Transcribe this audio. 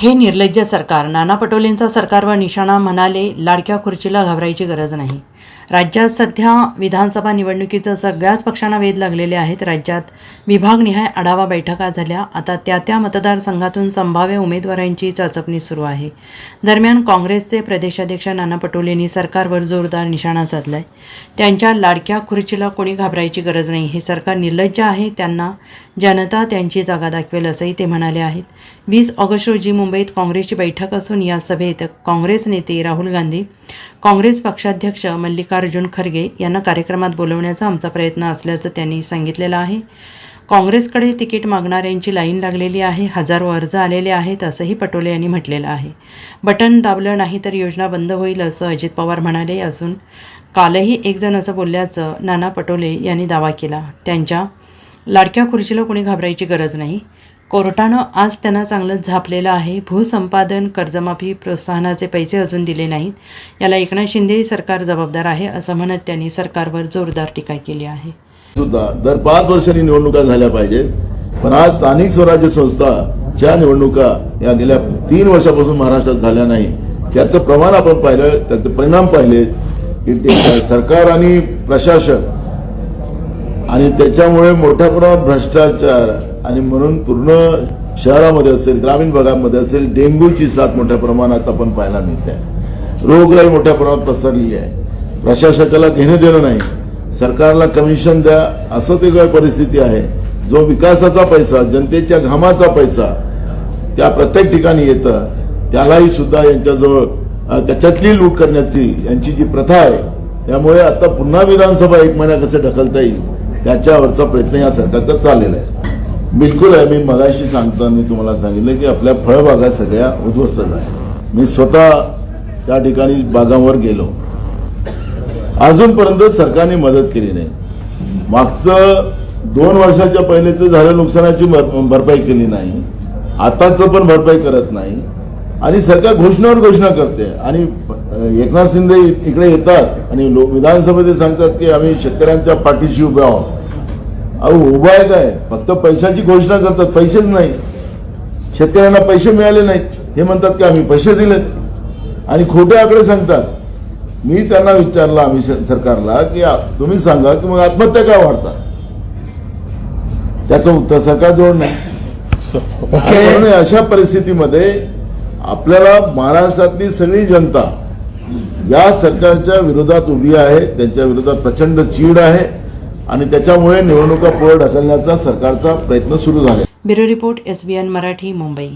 हे निर्लज्ज सरकार नाना पटोलेंचा सरकारवर निशाणा म्हणाले लाडक्या खुर्चीला घाबरायची गरज नाही. राज्यात सध्या विधानसभा निवडणुकीचं सगळ्याच पक्षांना वेध लागलेले आहेत. राज्यात विभागनिहाय आढावा बैठका झाल्या. आता त्या त्या मतदारसंघातून संभाव्य उमेदवारांची चाचपणी सुरू आहे. दरम्यान काँग्रेसचे प्रदेशाध्यक्ष नाना पटोलेंनी सरकारवर जोरदार निशाणा साधलाय. त्यांच्या लाडक्या खुर्चीला कोणी घाबरायची गरज नाही. हे सरकार निर्लज्ज आहे. त्यांना जनता त्यांची जागा दाखवेल असंही ते म्हणाले आहेत. वीस ऑगस्ट रोजी मुंबईत काँग्रेसची बैठक असून या सभेत काँग्रेस नेते राहुल गांधी काँग्रेस पक्षाध्यक्ष मल्लिकार्जुन खरगे यांना कार्यक्रमात बोलवण्याचा आमचा प्रयत्न असल्याचं त्यांनी सांगितलेलं आहे. काँग्रेसकडे तिकीट मागणाऱ्यांची लाईन लागलेली आहे हजारो अर्ज आलेले आहेत असंही पटोले यांनी म्हटलेलं आहे. बटन दाबलं नाही तर योजना बंद होईल असं अजित पवार म्हणाले असून कालही एक जण असं बोलल्याचं नाना पटोले यांनी दावा केला. त्यांच्या लाडक्या खुर्चीला कोणी घाबरायची गरज नाही. कोर्टानं आज त्यांना चांगलंच झापलेलं आहे. भूसंपादन कर्जमाफी प्रोत्साहनाचे पैसे अजून दिले नाहीत. याला एकनाथ शिंदे सरकार जबाबदार आहे असं म्हणत त्यांनी सरकारवर जोरदार टीका केली आहे. सुद्धा दर पाच वर्षांनी निवडणुका झाल्या पाहिजेत. पण आज स्थानिक स्वराज्य संस्थाच्या निवडणुका या गेल्या तीन वर्षापासून महाराष्ट्रात झाल्या नाही त्याचं प्रमाण आपण पाहिलं त्याचे परिणाम पाहिले. की सरकार आणि प्रशासन आणि त्याच्यामुळे मोठ्या प्रमाणात भ्रष्टाचार आणि म्हणून पूर्ण शहरामध्ये असेल ग्रामीण भागामध्ये असेल डेंग्यूची साथ मोठ्या प्रमाणात आपण पाहायला मिळते. रोगराई मोठ्या प्रमाणात पसरलेली आहे. प्रशासकाला घेणं देणं नाही. सरकारला कमिशन द्या असं ते काय परिस्थिती आहे. जो विकासाचा पैसा जनतेच्या घामाचा पैसा त्या प्रत्येक ठिकाणी येतं. त्यालाही सुद्धा यांच्याजवळ त्याच्यातली लूट करण्याची यांची जी प्रथा आहे त्यामुळे आता पुन्हा विधानसभा एक महिना कसे ढकलता येईल त्याच्यावरचा प्रयत्न या सरकारचा चाललेला आहे. बिलकुल आहे मी मगाशी सांगताना मी तुम्हाला सांगितलं की आपल्या फळबागा सगळ्या उद्ध्वस्त आहेत मी स्वतः त्या ठिकाणी बागांवर गेलो. अजूनपर्यंत सरकारने मदत केली नाही. मागचं दोन वर्षाच्या पहिलेच झालं नुकसानाची भर- भरपाई केली नाही. आताच पण भरपाई करत नाही. आणि सरकार घोषणावर घोषणा करते. आणि एकनाथ शिंदे इकडे येतात आणि लोक विधानसभेत सांगतात की आम्ही शेतकऱ्यांच्या पाठीशी उभे आहोत. अहो उभा आहे काय? फक्त पैशाची घोषणा करतात पैसेच नाही. शेतकऱ्यांना पैसे मिळाले नाहीत. हे म्हणतात की आम्ही पैसे दिलेत. आणि खोटे आकडे सांगतात. मी त्यांना विचारलं आम्ही सरकारला की तुम्ही सांगा की मग आत्महत्या का वाढतात? त्याचं उत्तर सरकारजवळ नाही. आणि म्हणून अशा परिस्थितीमध्ये आपल्याला महाराष्ट्रातली सगळी जनता या सरकारच्या विरोधात उभी आहे त्यांच्या विरोधात प्रचंड चीड आहे. आणि त्याच्यामुळे निवडणुका पुढे ढकलण्याचा सरकारचा प्रयत्न सुरू झाला. Bureau report S B N Marathi Mumbai.